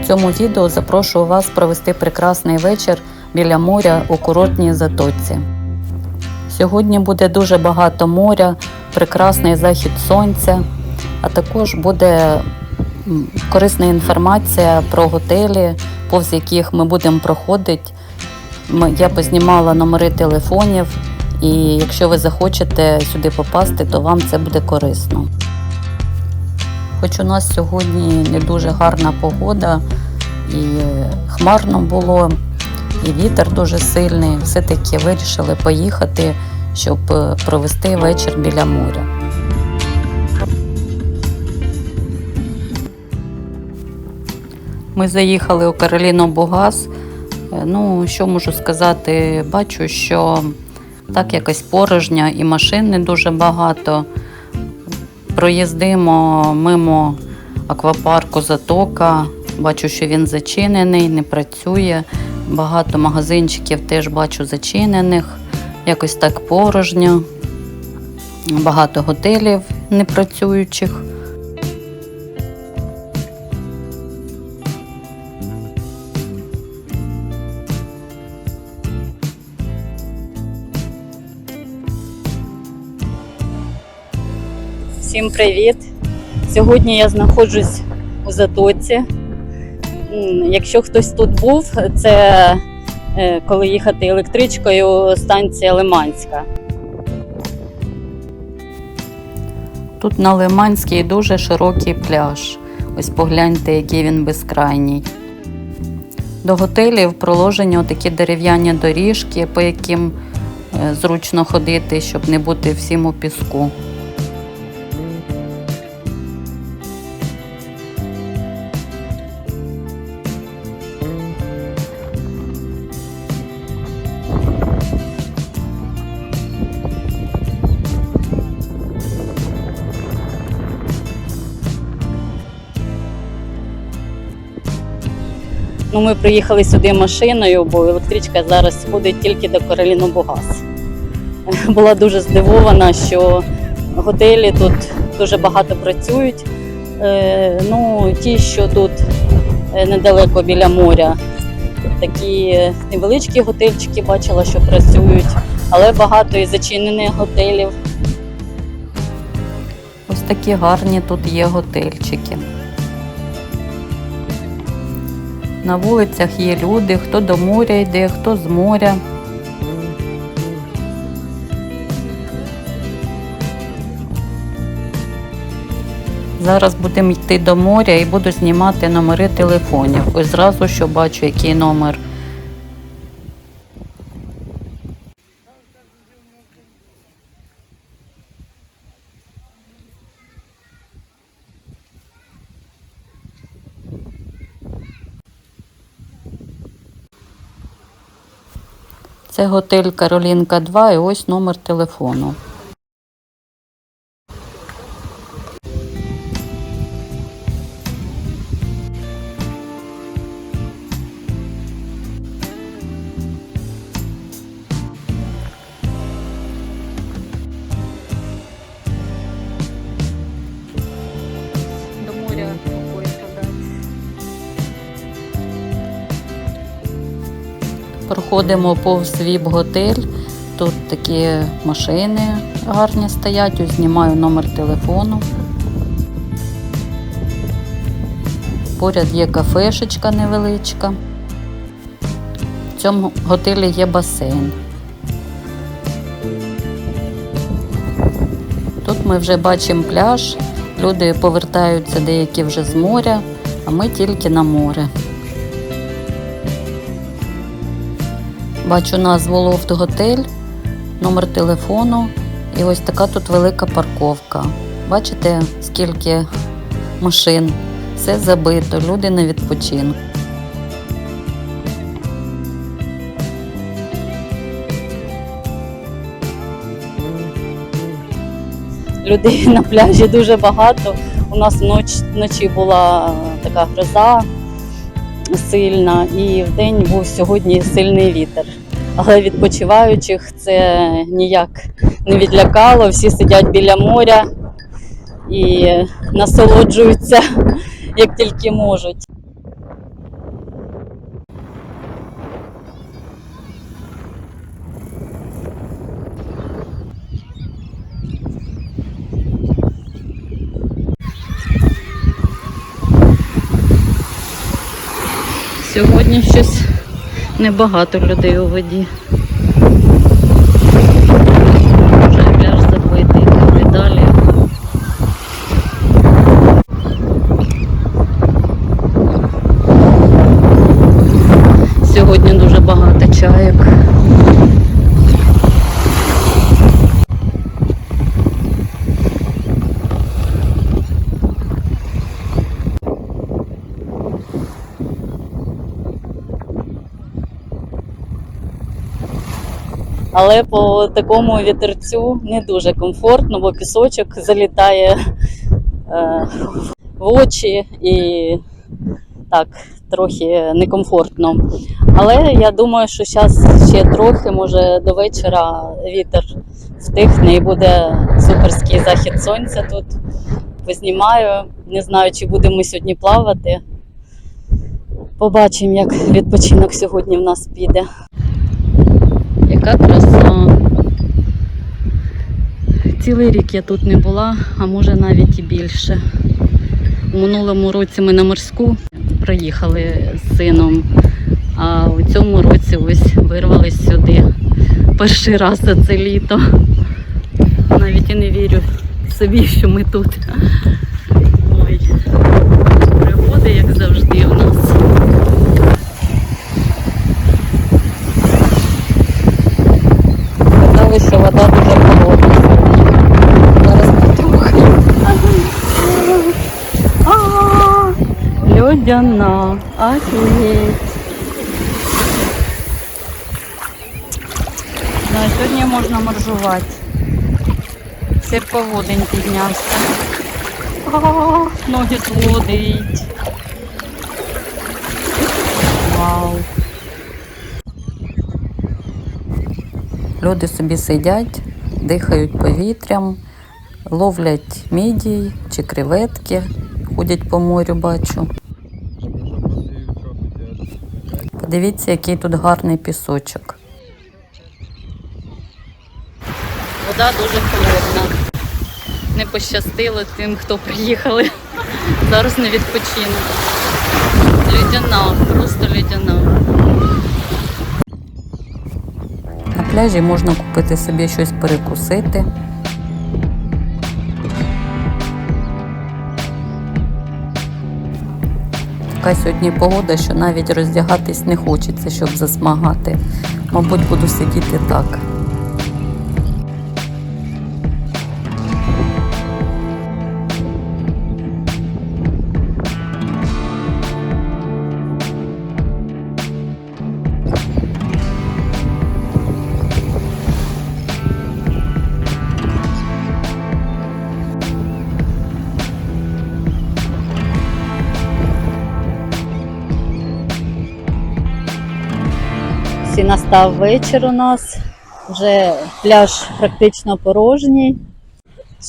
У цьому відео запрошую вас провести прекрасний вечір біля моря у курортній затоці. Сьогодні буде дуже багато моря, прекрасний захід сонця, а також буде корисна інформація про готелі, повз яких ми будемо проходити. Я познімала номери телефонів, і якщо ви захочете сюди попасти, то вам це буде корисно. Хоч у нас сьогодні не дуже гарна погода, і хмарно було, і вітер дуже сильний, все-таки вирішили поїхати, щоб е, провести вечір біля моря. Ми заїхали у Кароліну Бугас. Е, Ну, що можу сказати, бачу, що так якось порожня і машин не дуже багато. Проїздимо мимо аквапарку Затока. Бачу, що він зачинений, не працює. Багато магазинчиків теж бачу зачинених. Якось так порожньо. Багато готелів непрацюючих. Всім привіт! Сьогодні я знаходжусь у Затоці. Якщо хтось тут був, це е, коли їхати електричкою станція Лиманська. Тут на Лиманській дуже широкий пляж. Ось погляньте, який він безкрайній. До готелів проложені такі дерев'яні доріжки, по яким е, зручно ходити, щоб не бути всім у піску. Ну, ми приїхали сюди машиною, бо електричка зараз ходить тільки до Кароліну Бугас. Була дуже здивована, що готелі тут дуже багато працюють. Е, Ну, ті, що тут е, недалеко біля моря, такі невеличкі готельчики бачила, що працюють, але багато і зачинених готелів. Ось такі гарні тут є готельчики. На вулицях є люди, хто до моря йде, хто з моря. Зараз будемо йти до моря і буду знімати номери телефонів. Ось зразу що бачу, який номер. Це готель Каролінка 2 і ось номер телефону. Проходимо повз ВІП-готель. Тут такі машини гарні стоять. Знімаю номер телефону. Поряд є кафешечка невеличка. В цьому готелі є басейн. Тут ми вже бачимо пляж. Люди повертаються деякі вже з моря, а ми тільки на море. Бачу назву Лофт Готель, номер телефону і ось така тут велика парковка. Бачите, скільки машин, все забито, люди на відпочинку. Людей на пляжі дуже багато. У нас вноч, вночі була така гроза сильна, і вдень був сьогодні сильний вітер але відпочиваючих це ніяк не відлякало. Всі сидять біля моря і насолоджуються як тільки можуть. Сьогодні щось небагато людей у воді. Вже пляж забитий, і далі. Сьогодні дуже багато чайок. Але по такому вітерцю не дуже комфортно, бо пісочок залітає е, в очі і так, трохи некомфортно. Але я думаю, що зараз ще трохи, може до вечора вітер втихне і буде суперський захід сонця тут. Познімаю. Не знаю, чи будемо сьогодні плавати. Побачимо, як відпочинок сьогодні в нас піде. Яка краса. Цілий рік я тут не була, а може навіть і більше. У минулому році ми на морську приїхали з сином, а у цьому році ось вирвались сюди. Перший раз за це літо. Навіть і не вірю собі, що ми тут. Ой, пригоди, як завжди, у нас. Казали, що вода дуже холодна. Зараз потрохи. А, Льодяна. Офігеть. Да, сьогодні можна маржувати. моржувати. Серповодень піднявся. А, ноги зводить. Вау. Люди собі сидять, дихають повітрям, ловлять мідій чи креветки, ходять по морю, бачу. Подивіться, який тут гарний пісочок. Вода дуже холодна. Не пощастило тим, хто приїхали. Зараз не відпочинок. Людяна, просто людяна. На пляжі можна купити собі щось перекусити. Така сьогодні погода, що навіть роздягатись не хочеться, щоб засмагати. Мабуть, буду сидіти так. Всі настав вечір у нас. Вже пляж практично порожній.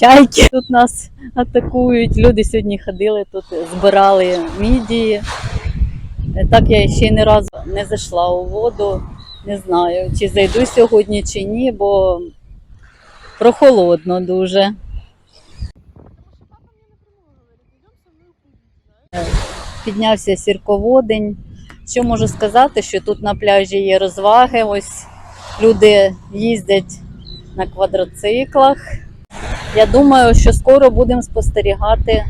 Чайки тут нас атакують. Люди сьогодні ходили тут, збирали мідії. Е, Так я ще ні разу не зайшла у воду. Не знаю, чи зайду сьогодні, чи ні, бо прохолодно дуже. Піднявся сірководень. Що можу сказати, що тут на пляжі є розваги. Ось люди їздять на квадроциклах. Я думаю, що скоро будемо спостерігати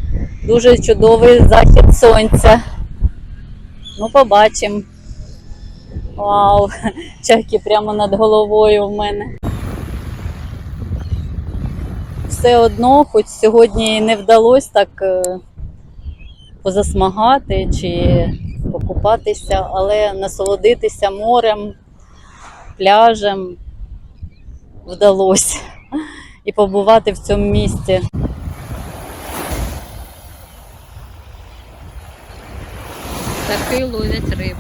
дуже чудовий захід сонця. Ну, побачимо. Вау, чайки прямо над головою в мене. Все одно, хоч сьогодні не вдалося так е, позасмагати чи покупатися, але насолодитися морем, пляжем вдалося і побувати в цьому місті. Такий ловлять риб.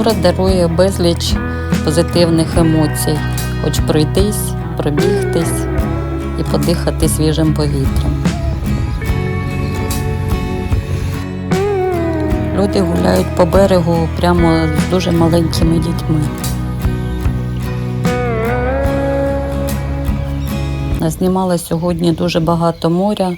Море дарує безліч позитивних емоцій, хоч пройтись, пробігтись і подихати свіжим повітрям. Люди гуляють по берегу прямо з дуже маленькими дітьми. Знімала сьогодні дуже багато моря.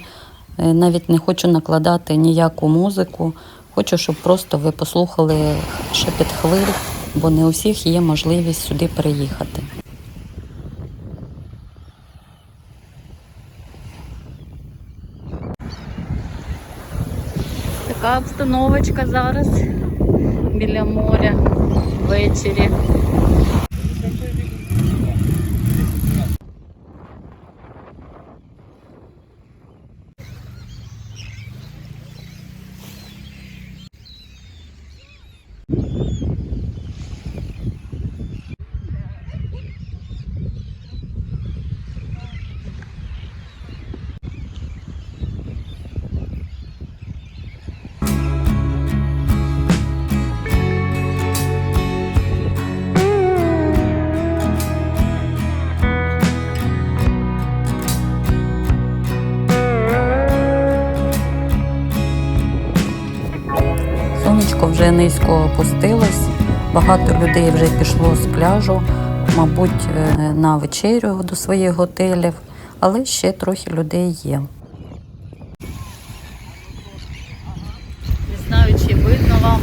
Е, Навіть не хочу накладати ніяку музику. Хочу, щоб просто ви послухали шепіт хвиль, бо не у всіх є можливість сюди переїхати. Така обстановочка зараз біля моря ввечері. Низько опустилось, багато людей вже пішло з пляжу, мабуть, е, на вечерю до своїх готелів, але ще трохи людей є. Не знаю, чи видно вам.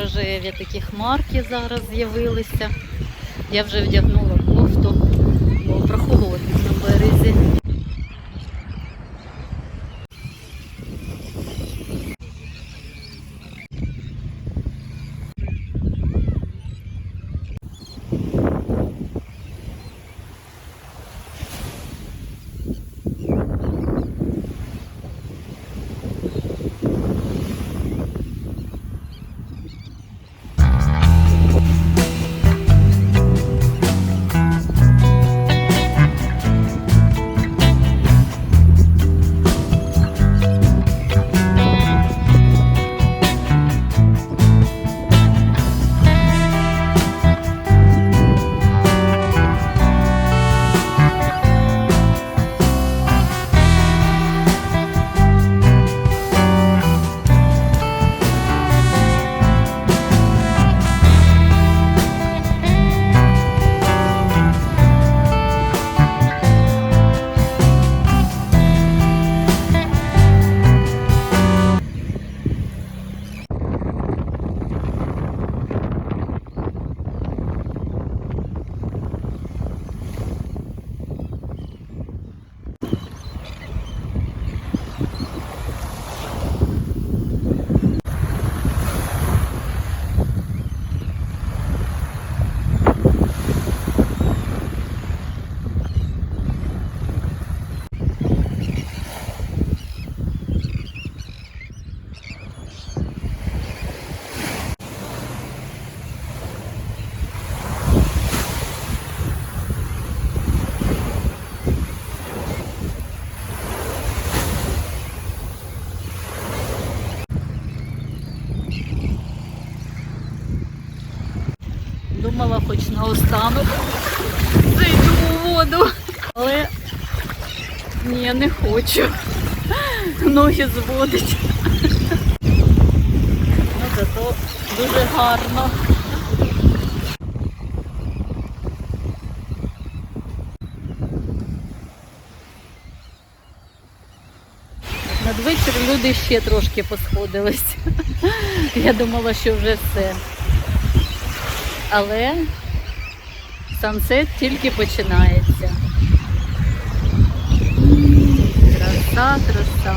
Рожеві такі хмарки зараз з'явилися. Я вже вдягнула Думала, хоч наостанок зайду у воду. Але ні, не хочу. Ноги зводить. Ну, зато дуже гарно. Надвечір люди ще трошки посходились. Я думала, що вже все. Але сансет тільки починається. Краса, краса.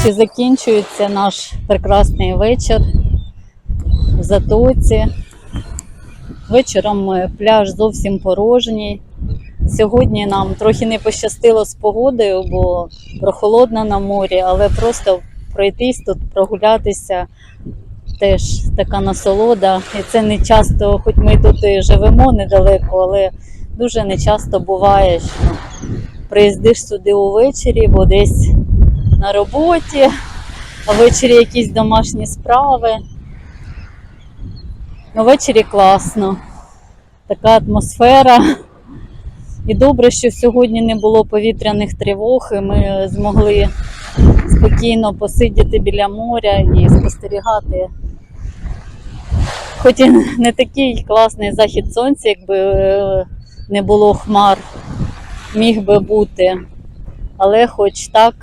Ось і закінчується наш прекрасний вечір в затоці. Вечором е, пляж зовсім порожній. Сьогодні нам трохи не пощастило з погодою, бо прохолодно на морі, але просто пройтись тут, прогулятися теж така насолода. І це не часто, хоч ми тут і живемо недалеко, але дуже не часто буває, що приїздиш сюди увечері, бо десь на роботі, а ввечері якісь домашні справи. Ввечері класно, така атмосфера. І добре, що сьогодні не було повітряних тривог, і ми змогли спокійно посидіти біля моря і спостерігати. Хоч і не такий класний захід сонця, якби е, не було хмар, міг би бути. Але хоч так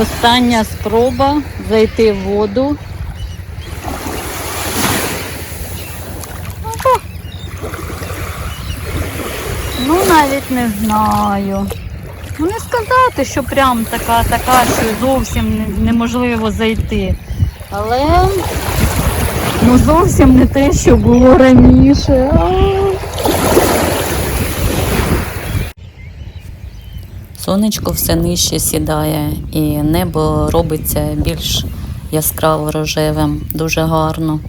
Остання спроба зайти в воду. Ну, навіть не знаю. Ну, не сказати, що прям така, така, що зовсім неможливо зайти. Але ну зовсім не те, що було раніше. А. Сонечко все нижче сідає, і небо робиться більш яскраво рожевим, дуже гарно.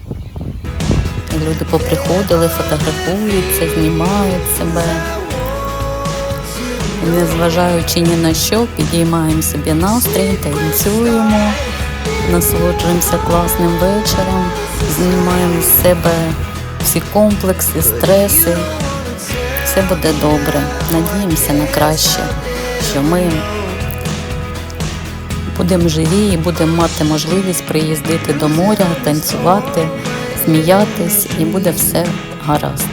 Люди поприходили, фотографуються, знімають себе. Незважаючи ні на що, підіймаємо собі настрій, танцюємо, насолоджуємося класним вечором, знімаємо з себе всі комплекси, стреси. Все буде добре. Надіємося на краще, що ми будемо живі і будемо мати можливість приїздити до моря, танцювати, сміятись, і буде все гаразд.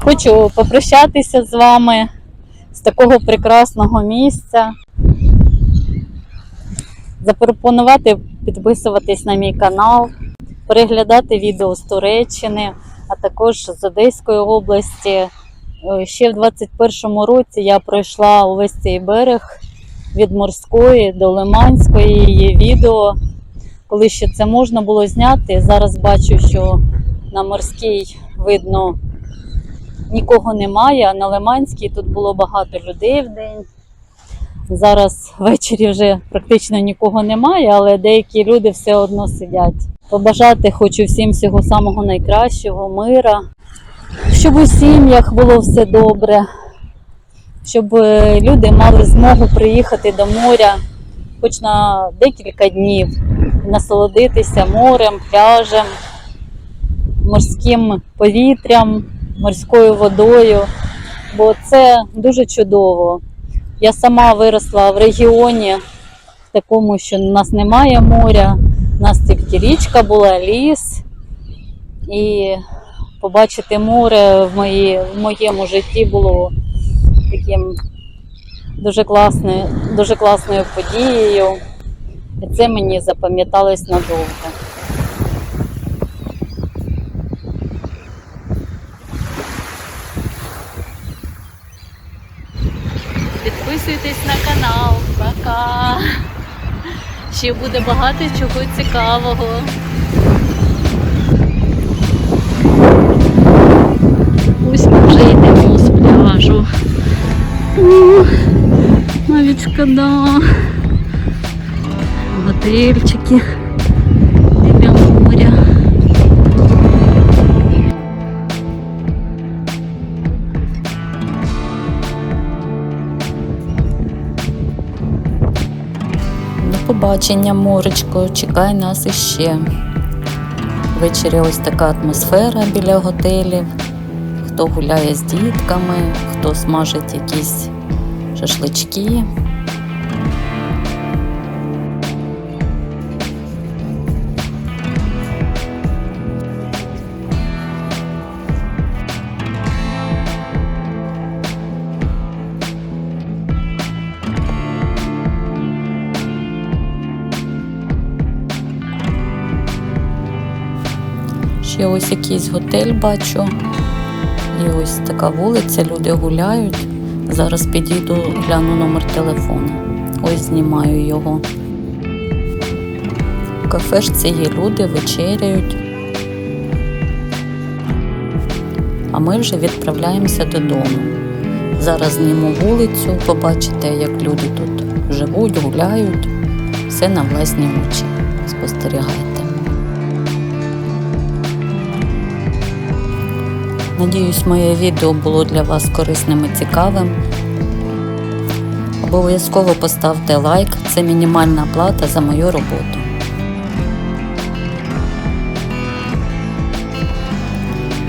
Хочу попрощатися з вами з такого прекрасного місця. Запропонувати підписуватись на мій канал, переглядати відео з Туреччини, а також з Одеської області. Е, Ще в 21-му році я пройшла увесь цей берег від морської до Лиманської. Є відео, коли ще це можна було зняти. Зараз бачу, що на морській видно нікого немає, а на Лиманській тут було багато людей в день. Зараз ввечері вже практично нікого немає, але деякі люди все одно сидять. Побажати хочу всім всього самого найкращого, мира, щоб у сім'ях було все добре, щоб е, люди мали змогу приїхати до моря хоч на декілька днів, насолодитися морем, пляжем, морським повітрям, морською водою, бо це дуже чудово. Я сама виросла в регіоні, в такому, що в нас немає моря, у нас тільки річка була, ліс. І побачити море в, мої, в моєму житті було таким дуже класною, дуже класною подією. І це мені запам'яталось надовго. Підписуйтесь на канал. Пока. Ще буде багато чого цікавого. Ось ми вже йдемо з пляжу. О, навіть шкода. Готельчики побачення, Моречко, чекай нас іще. Ввечері ось така атмосфера біля готелів. Хто гуляє з дітками, хто смажить якісь шашлички. Ще ось якийсь готель бачу. І ось така вулиця, люди гуляють. Зараз підійду, гляну номер телефону. Ось знімаю його. В кафешці є люди, вечеряють. А ми вже відправляємося додому. Зараз зніму вулицю, побачите, як люди тут живуть, гуляють. Все на власні очі. Спостерігайте. Надіюсь, моє відео було для вас корисним і цікавим. Обов'язково поставте лайк, це мінімальна плата за мою роботу.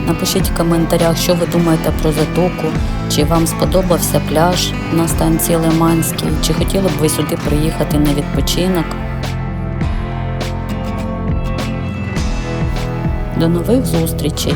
Напишіть в коментарях, що ви думаєте про затоку, чи вам сподобався пляж на станції Лиманській, чи хотіли б ви сюди приїхати на відпочинок. До нових зустрічей!